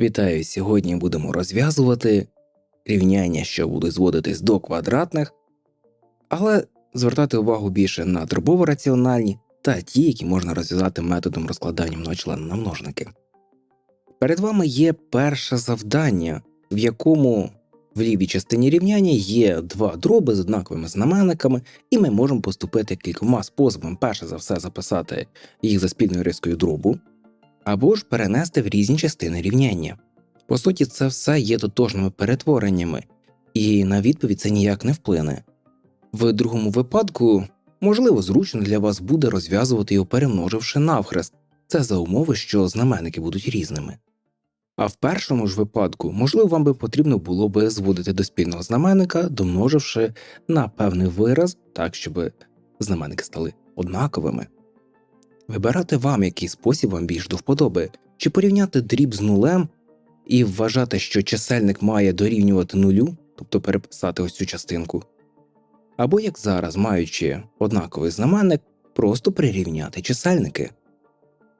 Вітаю! Сьогодні будемо розв'язувати рівняння, що будуть зводитись до квадратних, але звертати увагу більше на дробово-раціональні та ті, які можна розв'язати методом розкладання многочлена на множники. Перед вами є перше завдання, в якому в лівій частині рівняння є два дроби з однаковими знаменниками, і ми можемо поступити кількома способами. Перше за все записати їх за спільною рискою дробу або ж перенести в різні частини рівняння. По суті, це все є тотожними перетвореннями, і на відповідь це ніяк не вплине. В другому випадку, можливо, зручно для вас буде розв'язувати його перемноживши навхрест, це за умови, що знаменники будуть різними. А в першому ж випадку, можливо, вам би потрібно було би зводити до спільного знаменника, домноживши на певний вираз, так щоб знаменники стали однаковими. Вибирати вам, який спосіб вам більш до вподоби, чи порівняти дріб з нулем і вважати, що чисельник має дорівнювати нулю, тобто переписати ось цю частинку, або як зараз, маючи однаковий знаменник, просто прирівняти чисельники.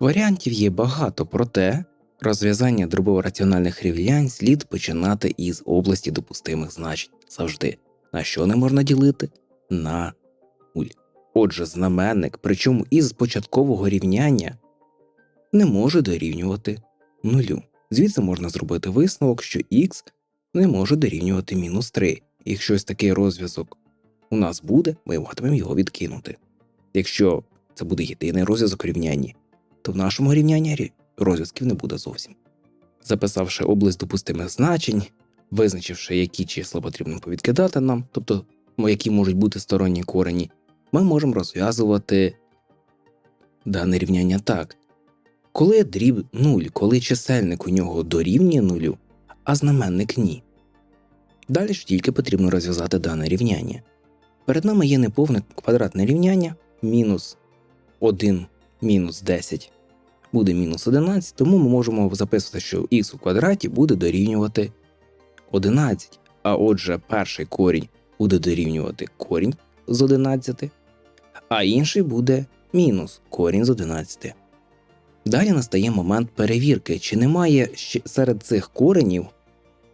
Варіантів є багато, проте розв'язання дробово-раціональних рівнянь слід починати із області допустимих значень. Завжди, на що не можна ділити? На нуль. Отже, знаменник, причому із початкового рівняння, не може дорівнювати нулю. Звідси можна зробити висновок, що х не може дорівнювати мінус 3. Якщо ось такий розв'язок у нас буде, ми матимемо його відкинути. Якщо це буде єдиний розв'язок рівняння, то в нашому рівнянні розв'язків не буде зовсім. Записавши область допустимих значень, визначивши, які числа потрібно повідкидати нам, тобто які можуть бути сторонні корені, ми можемо розв'язувати дане рівняння так. Коли дріб 0, коли чисельник у нього дорівнює нулю, а знаменник ні. Далі ж тільки потрібно розв'язати дане рівняння. Перед нами є неповне квадратне рівняння мінус 1 мінус 10 буде мінус 11, тому ми можемо записувати, що х у квадраті буде дорівнювати 11, а отже, перший корінь буде дорівнювати корінь з 11, а інший буде мінус корінь з 11. Далі настає момент перевірки, чи немає серед цих коренів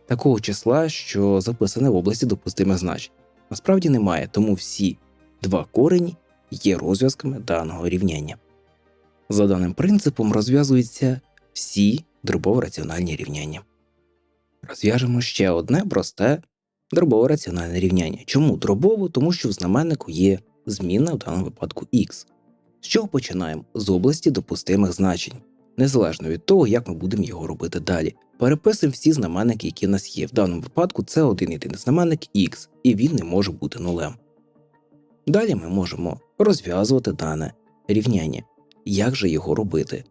такого числа, що записане в області допустимих значень. Насправді немає, тому всі два корені є розв'язками даного рівняння. За даним принципом розв'язуються всі дробово-раціональні рівняння. Розв'яжемо ще одне просте дробово-раціональне рівняння. Чому дробово? Тому що в знаменнику є змінна в даному випадку х. З чого починаємо? З області допустимих значень, незалежно від того, як ми будемо його робити далі. Переписуємо всі знаменники, які в нас є. В даному випадку це один єдиний знаменник х, і він не може бути нулем. Далі ми можемо розв'язувати дане рівняння. Як же його робити?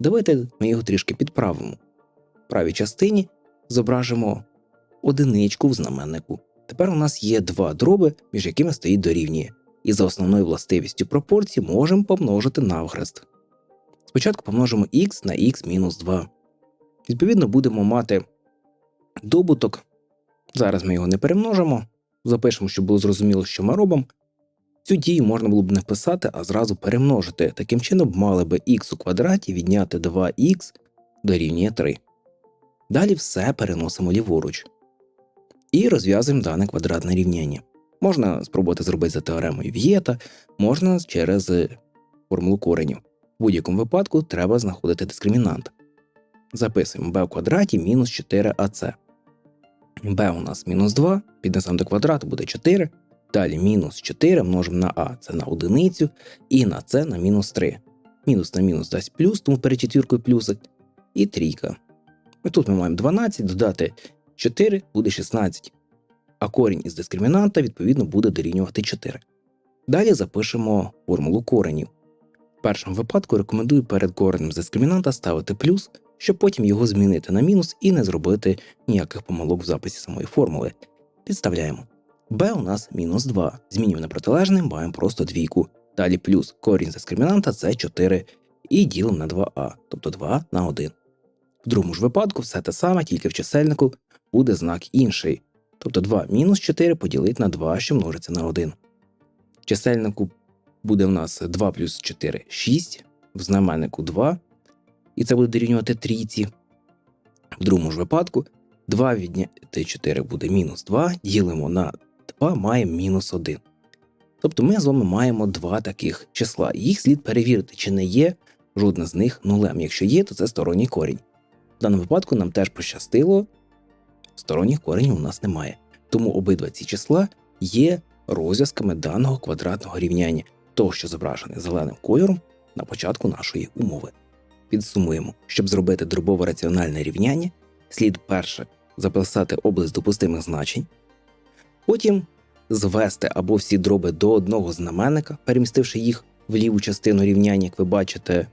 Давайте ми його трішки підправимо. В правій частині зображимо одиничку в знаменнику. Тепер у нас є два дроби, між якими стоїть дорівнює, і за основною властивістю пропорції можемо помножити навхрест. Спочатку помножимо х на х мінус 2. Відповідно, будемо мати добуток. Зараз ми його не перемножимо, запишемо, щоб було зрозуміло, що ми робимо. Цю дію можна було б не писати, а зразу перемножити. Таким чином мали би х у квадраті відняти 2х дорівнює 3. Далі все переносимо ліворуч і розв'язуємо дане квадратне рівняння. Можна спробувати зробити за теоремою В'єта, можна через формулу коренів. В будь-якому випадку треба знаходити дискримінант. Записуємо b в квадраті мінус 4ac. b у нас мінус 2, піднесемо до квадрату буде 4. Далі мінус 4 множимо на а це на одиницю, і на це на мінус 3. Мінус на мінус дасть плюс, тому перед четвіркою плюсик, і трійка. І тут ми маємо 12, додати 4 буде 16, а корінь із дискримінанта, відповідно, буде дорівнювати 4. Далі запишемо формулу коренів. В першому випадку рекомендую перед коренем з дискримінанта ставити плюс, щоб потім його змінити на мінус і не зробити ніяких помилок в записі самої формули. Підставляємо. b у нас мінус 2. Змінюємо на протилежне, маємо просто двійку. Далі плюс корінь з дискримінанта це 4 і ділимо на 2а, тобто 2 на 1. В другому ж випадку все те саме, тільки в чисельнику буде знак інший. Тобто 2 мінус 4 поділити на 2, що множиться на 1. В чисельнику буде в нас 2 плюс 4 6, в знаменнику 2, і це буде дорівнювати трійці. В другому ж випадку 2 відняти 4 буде мінус 2, ділимо на 2, маємо мінус 1. Тобто ми з вами маємо два таких числа. Їх слід перевірити, чи не є жодне з них нулем. Якщо є, то це сторонній корінь. В даному випадку нам теж пощастило, сторонніх коренів у нас немає. Тому обидва ці числа є розв'язками даного квадратного рівняння, того, що зображене зеленим кольором на початку нашої умови. Підсумуємо, щоб зробити дробове раціональне рівняння, слід перше записати область допустимих значень, потім звести або всі дроби до одного знаменника, перемістивши їх в ліву частину рівняння, як ви бачите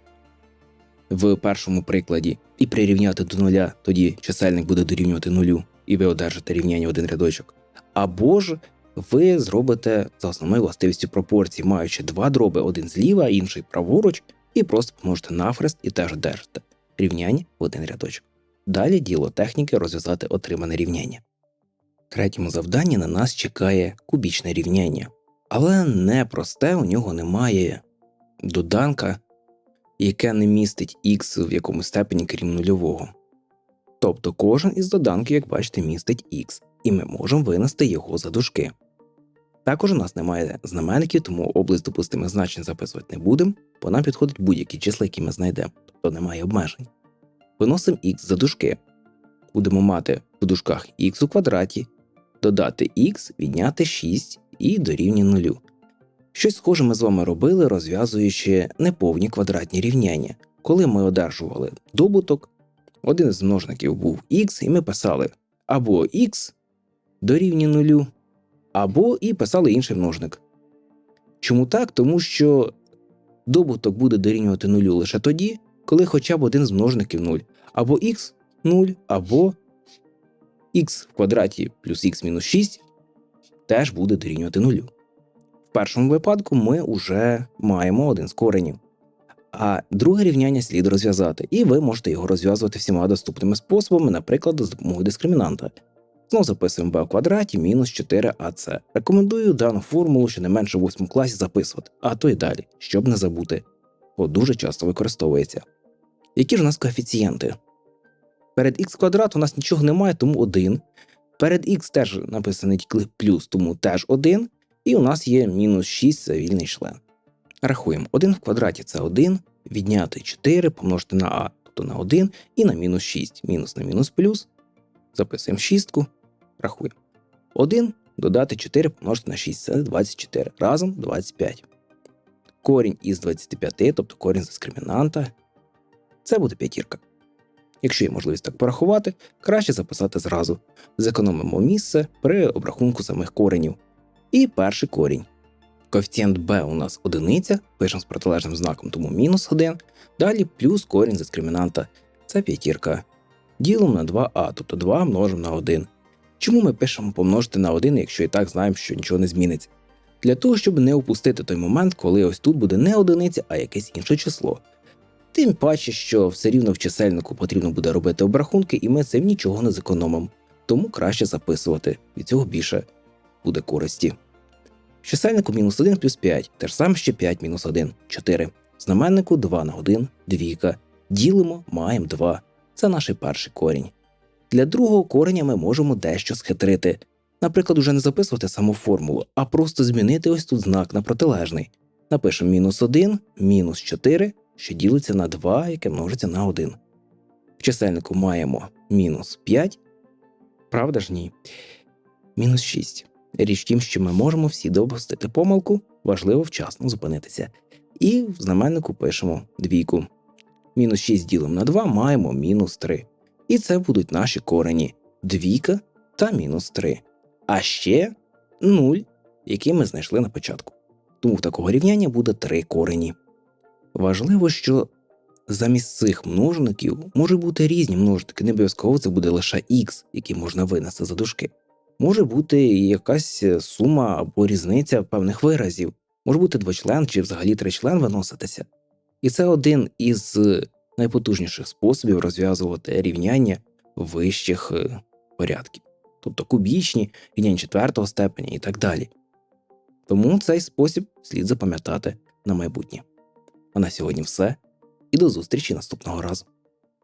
в першому прикладі, і прирівняти до нуля, тоді чисельник буде дорівнювати нулю, і ви одержите рівняння один рядочок. Або ж ви зробите за основною властивістю пропорції, маючи два дроби, один зліва, інший праворуч, і просто помножите навхрест і теж одержите рівняння в один рядочок. Далі діло техніки розв'язати отримане рівняння. Третьому завданні на нас чекає кубічне рівняння, але не просте, у нього немає доданка, яке не містить х в якомусь степені крім нульового. Тобто кожен із доданків, як бачите, містить х, і ми можемо винести його за дужки. Також у нас немає знаменників, тому область допустимих значень записувати не будемо, бо нам підходить будь-які числа, які ми знайдемо, тобто немає обмежень. Виносимо х за дужки. Будемо мати в дужках х у квадраті, додати х, відняти 6 і дорівнює нулю. Щось схоже ми з вами робили, розв'язуючи неповні квадратні рівняння. Коли ми одержували добуток, один з множників був х, і ми писали або х дорівнює нулю, або і писали інший множник. Чому так? Тому що добуток буде дорівнювати нулю лише тоді, коли хоча б один з множників 0, або х 0, або х в квадраті плюс х мінус 6 теж буде дорівнювати нулю. В першому випадку ми вже маємо один з коренів. А друге рівняння слід розв'язати, і ви можете його розв'язувати всіма доступними способами, наприклад, з допомогою дискримінанта. Знову записуємо b в квадраті мінус 4ac. Рекомендую дану формулу ще не менше в 8 класі записувати, а то й далі, щоб не забути, бо дуже часто використовується. Які ж у нас коефіцієнти? Перед х квадрат у нас нічого немає, тому 1. Перед х теж написаний тільки плюс, тому теж 1. І у нас є мінус 6 це вільний член. Рахуємо, 1 в квадраті це 1, відняти 4, помножити на а, тобто на 1, і на мінус 6. Мінус на мінус плюс. Записуємо шістку, рахуємо. 1 додати 4 помножити на 6 це 24. Разом 25. Корінь із 25, тобто корінь з дискримінанта, це буде п'ятірка. Якщо є можливість так порахувати, краще записати зразу. Зекономимо місце при обрахунку самих коренів. І перший корінь. Коефіцієнт b у нас одиниця, пишемо з протилежним знаком, тому мінус 1. Далі плюс корінь з дискримінанта це п'ятірка. Ділимо на 2а, тобто 2 множимо на 1. Чому ми пишемо помножити на 1, якщо і так знаємо, що нічого не зміниться? Для того, щоб не упустити той момент, коли ось тут буде не одиниця, а якесь інше число. Тим паче, що все рівно в чисельнику потрібно буде робити обрахунки, і ми цим нічого не зекономимо, тому краще записувати, від цього більше буде користі. Чисельнику мінус 1 плюс 5, те ж саме ще 5 мінус 1 4. Знаменнику 2 на 1 двійка. Ділимо, маємо 2. Це наш перший корінь. Для другого кореня ми можемо дещо схитрити. Наприклад, уже не записувати саму формулу, а просто змінити ось тут знак на протилежний. Напишемо мінус 1, мінус 4, що ділиться на 2, яке множиться на 1. В чисельнику маємо мінус 5. Правда ж ні? Мінус 6. Річ тім, що ми можемо всі допустити помилку, важливо вчасно зупинитися. І в знаменнику пишемо двійку. Мінус 6 ділимо на 2 маємо мінус 3. І це будуть наші корені двійка та мінус 3. А ще 0, який ми знайшли на початку. Тому в такого рівняння буде 3 корені. Важливо, що замість цих множників може бути різні множники, не обов'язково це буде лише х, який можна винести за дужки. Може бути якась сума або різниця певних виразів, може бути двочлен чи взагалі тричлен виноситися. І це один із найпотужніших способів розв'язувати рівняння вищих е, порядків, тобто кубічні, рівняння четвертого степеня і так далі. Тому цей спосіб слід запам'ятати на майбутнє. А на сьогодні все, і до зустрічі наступного разу.